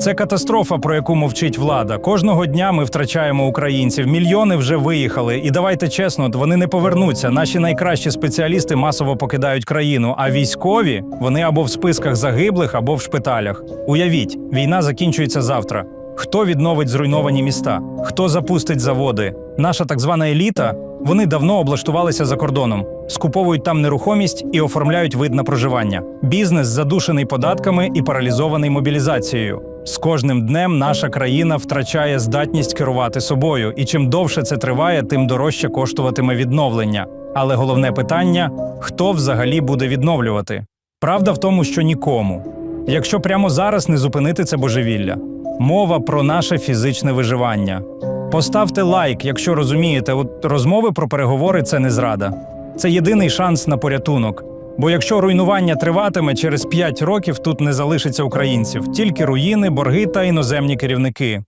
Це катастрофа, про яку мовчить влада. Кожного дня ми втрачаємо українців. Мільйони вже виїхали. І давайте чесно, вони не повернуться. Наші найкращі спеціалісти масово покидають країну. А військові вони або в списках загиблих, або в шпиталях. Уявіть, війна закінчується завтра. Хто відновить зруйновані міста? Хто запустить заводи? Наша так звана еліта. Вони давно облаштувалися за кордоном, скуповують там нерухомість і оформляють вид на проживання. Бізнес задушений податками і паралізований мобілізацією. З кожним днем наша країна втрачає здатність керувати собою, і чим довше це триває, тим дорожче коштуватиме відновлення. Але головне питання: хто взагалі буде відновлювати? Правда в тому, що нікому. Якщо прямо зараз не зупинити це божевілля. Мова про наше фізичне виживання. Поставте лайк, якщо розумієте, от розмови про переговори це не зрада. Це єдиний шанс на порятунок. Бо якщо руйнування триватиме, через 5 років тут не залишиться українців, тільки руїни, борги та іноземні керівники.